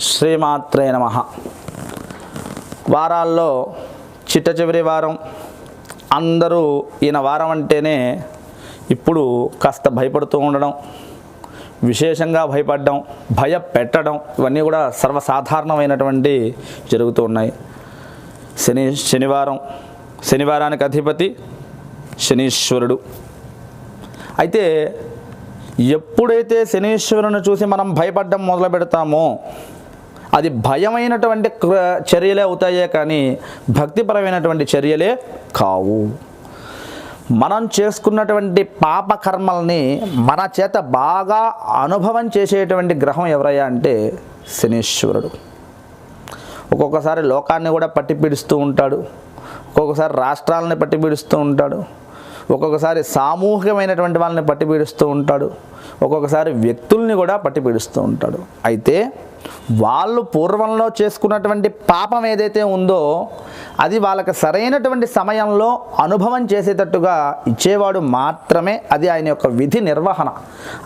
శ్రీమాత్రే నమ. వారాల్లో చిట్ట చివరి వారం అందరూ ఈయన వారం అంటేనే ఇప్పుడు కాస్త భయపడుతూ ఉండడం విశేషంగా భయపడడం భయపెట్టడం ఇవన్నీ కూడా సర్వసాధారణమైనటువంటి జరుగుతూ ఉన్నాయి. శని శనివారం శనివారానికి అధిపతి శనీశ్వరుడు. అయితే ఎప్పుడైతే శనీశ్వరుని చూసి మనం భయపడడం మొదలు పెడతామో అది భయమైనటువంటి క్ర- చర్యలే అవుతాయే కానీ భక్తిపరమైనటువంటి చర్యలే కావు. మనం చేసుకున్నటువంటి పాప కర్మల్ని మన చేత బాగా అనుభవం చేసేటువంటి గ్రహం ఎవరయ్యా అంటే శనీశ్వరుడు. ఒక్కొక్కసారి లోకాన్ని కూడా పట్టి పీడిస్తూ ఉంటాడు. ఒక్కొక్కసారి రాష్ట్రాలని పట్టి పీడిస్తూ ఉంటాడు. ఒక్కొక్కసారి సామూహికమైనటువంటి వాళ్ళని పట్టి పీడిస్తూ ఉంటాడు. ఒక్కొక్కసారి వ్యక్తుల్ని కూడా పట్టి పీడిస్తూ ఉంటాడు. అయితే వాళ్ళు పూర్వంలో చేసుకున్నటువంటి పాపం ఏదైతే ఉందో అది వాళ్ళకి సరైనటువంటి సమయంలో అనుభవం చేసేటట్టుగా ఇచ్చేవాడు మాత్రమే. అది ఆయన యొక్క విధి నిర్వహణ.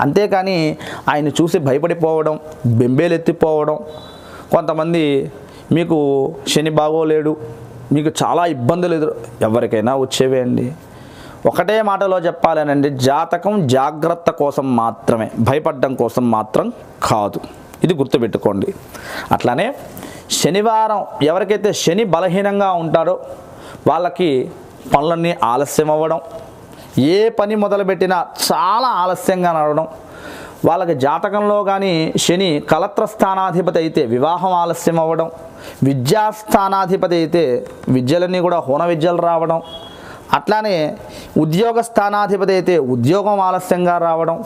అంతేకాని ఆయన చూసి భయపడిపోవడం బెంబేలెత్తిపోవడం కొంతమంది మీకు శని బాగోలేడు మీకు చాలా ఇబ్బందులు ఎదురు ఎవరికైనా వచ్చేవే అండి. ఒకటే మాటలో చెప్పాలనండి జాతకం జాగ్రత్త కోసం మాత్రమే భయపడడం కోసం మాత్రం కాదు. ఇది గుర్తుపెట్టుకోండి. అట్లానే శనివారం ఎవరికైతే శని బలహీనంగా ఉంటారో వాళ్ళకి పనులన్నీ ఆలస్యం అవ్వడం ఏ పని మొదలుపెట్టినా చాలా ఆలస్యంగా నడవడం వాళ్ళకి జాతకంలో కానీ శని కలత్ర స్థానాధిపతి అయితే వివాహం ఆలస్యం అవ్వడం విద్యాస్థానాధిపతి అయితే విద్యలన్నీ కూడా హోన విద్యలు రావడం అట్లానే ఉద్యోగ స్థానాధిపతి అయితే ఉద్యోగం ఆలస్యంగా రావడం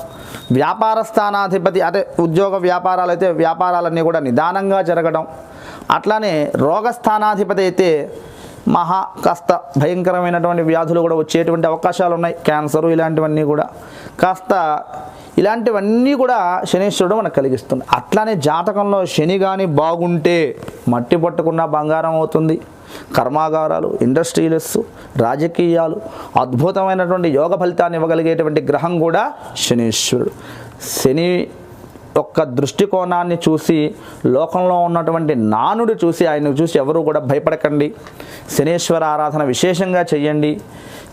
వ్యాపార స్థానాధిపతి అదే ఉద్యోగ వ్యాపారాలు అయితే వ్యాపారాలన్నీ కూడా నిదానంగా జరగడం అట్లానే రోగ స్థానాధిపతి అయితే మహా కాస్త భయంకరమైనటువంటి వ్యాధులు కూడా వచ్చేటువంటి అవకాశాలు ఉన్నాయి క్యాన్సరు ఇలాంటివన్నీ కూడా కాస్త ఇలాంటివన్నీ కూడా శనీశ్వరుడు మనకు కలిగిస్తుంది అట్లానే జాతకంలో శని కానీ బాగుంటే మట్టి పట్టుకున్న బంగారం అవుతుంది. కర్మాగారాలు ఇండస్ట్రియలిస్ రాజకీయాలు అద్భుతమైనటువంటి యోగ ఫలితాన్ని ఇవ్వగలిగేటువంటి గ్రహం కూడా శనీశ్వరుడు. శని యొక్క దృష్టికోణాన్ని చూసి లోకంలో ఉన్నటువంటి నానుడు చూసి ఆయన చూసి ఎవరు కూడా భయపడకండి. శనీశ్వర ఆరాధన విశేషంగా చెయ్యండి.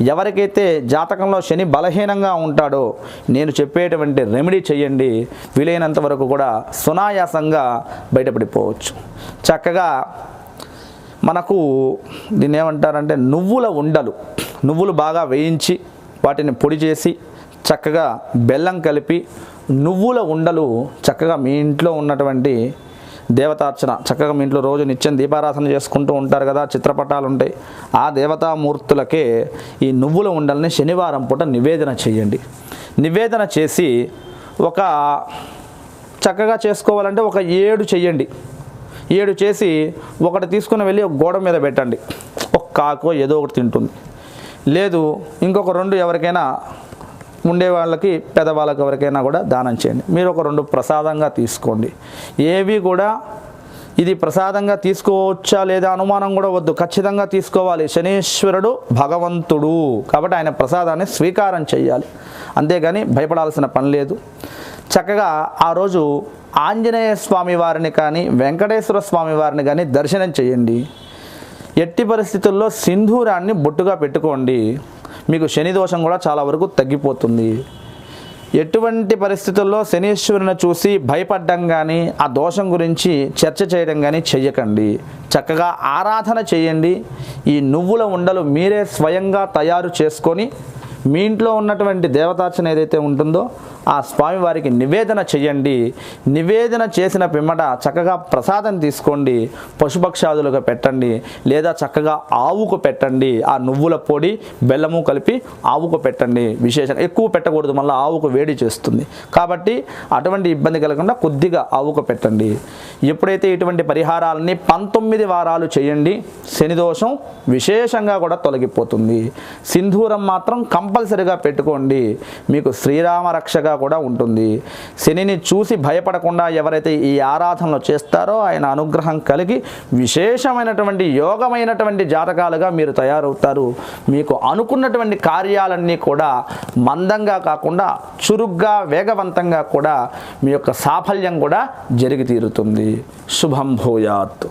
ఎవరికైతే జాతకంలో శని బలహీనంగా ఉంటాడో నేను చెప్పేటువంటి రెమెడీ చెయ్యండి. వీలైనంత వరకు కూడా సునాయాసంగా బయటపడిపోవచ్చు. చక్కగా మనకు దీన్ని ఏమంటారంటే నువ్వుల ఉండలు నువ్వులు బాగా వేయించి వాటిని పొడి చేసి చక్కగా బెల్లం కలిపి నువ్వుల ఉండలు చక్కగా మీ ఇంట్లో ఉన్నటువంటి దేవతార్చన చక్కగా మీ ఇంట్లో రోజు నిత్యం దీపారాధన చేసుకుంటూ ఉంటారు కదా చిత్రపటాలు ఉంటాయి. ఆ దేవతామూర్తులకే ఈ నువ్వుల ఉండల్ని శనివారం పూట నివేదన చేయండి. నివేదన చేసి ఒక చక్కగా చేసుకోవాలంటే ఒక ఏడు చెయ్యండి ఏడు చేసి ఒకటి తీసుకుని వెళ్ళి ఒక గోడ మీద పెట్టండి. ఒక కాకో ఏదో ఒకటి తింటుంది. లేదు ఇంకొక రెండు ఎవరికైనా ఉండే వాళ్ళకి పెద్దవాళ్ళకి ఎవరికైనా కూడా దానం చేయండి. మీరు ఒక రెండు ప్రసాదంగా తీసుకోండి. ఏవి కూడా ఇది ప్రసాదంగా తీసుకోవచ్చా లేదా అనుమానం కూడా వద్దు. ఖచ్చితంగా తీసుకోవాలి. శనీశ్వరుడు భగవంతుడు. కాబట్టి ఆయన ప్రసాదాన్ని స్వీకారం చేయాలి. అంతేగాని భయపడాల్సిన పని లేదు. చక్కగా ఆ రోజు ఆంజనేయ స్వామి వారిని కానీ వెంకటేశ్వర స్వామి వారిని కానీ దర్శనం చేయండి. ఎట్టి పరిస్థితుల్లో సింధూరాన్ని బొట్టుగా పెట్టుకోండి. మీకు శని దోషం కూడా చాలా వరకు తగ్గిపోతుంది. ఎటువంటి పరిస్థితుల్లో శనీశ్వరుని చూసి భయపడడం కానీ ఆ దోషం గురించి చర్చ చేయడం కానీ చెయ్యకండి. చక్కగా ఆరాధన చేయండి. ఈ నువ్వుల ఉండలు మీరే స్వయంగా తయారు చేసుకొని మీ ఇంట్లో ఉన్నటువంటి దేవతార్చన ఏదైతే ఉంటుందో ఆ స్వామివారికి నివేదన చేయండి నివేదన చేసిన పిమ్మట చక్కగా ప్రసాదం తీసుకోండి. పశుపక్షాదులకు పెట్టండి. లేదా చక్కగా ఆవుకు పెట్టండి. ఆ నువ్వుల పొడి బెల్లము కలిపి ఆవుకు పెట్టండి. విశేషం ఎక్కువ పెట్టకూడదు. మళ్ళీ ఆవుకు వేడి చేస్తుంది. కాబట్టి అటువంటి ఇబ్బంది కలగకుండా కొద్దిగా ఆవుకు పెట్టండి. ఎప్పుడైతే ఇటువంటి పరిహారాలని పంతొమ్మిది వారాలు చేయండి శని దోషం విశేషంగా కూడా తొలగిపోతుంది. సింధూరం మాత్రం కంప కంపల్సరిగా పెట్టుకోండి. మీకు శ్రీరామ రక్షగా కూడా ఉంటుంది. శనిని చూసి భయపడకుండా ఎవరైతే ఈ ఆరాధనలు చేస్తారో ఆయన అనుగ్రహం కలిగి విశేషమైనటువంటి యోగమైనటువంటి జాతకాలుగా మీరు తయారవుతారు. మీకు అనుకున్నటువంటి కార్యాలన్నీ కూడా మందంగా కాకుండా చురుగ్గా వేగవంతంగా కూడా మీ యొక్క సాఫల్యం కూడా జరిగి తీరుతుంది. శుభం భూయాత్.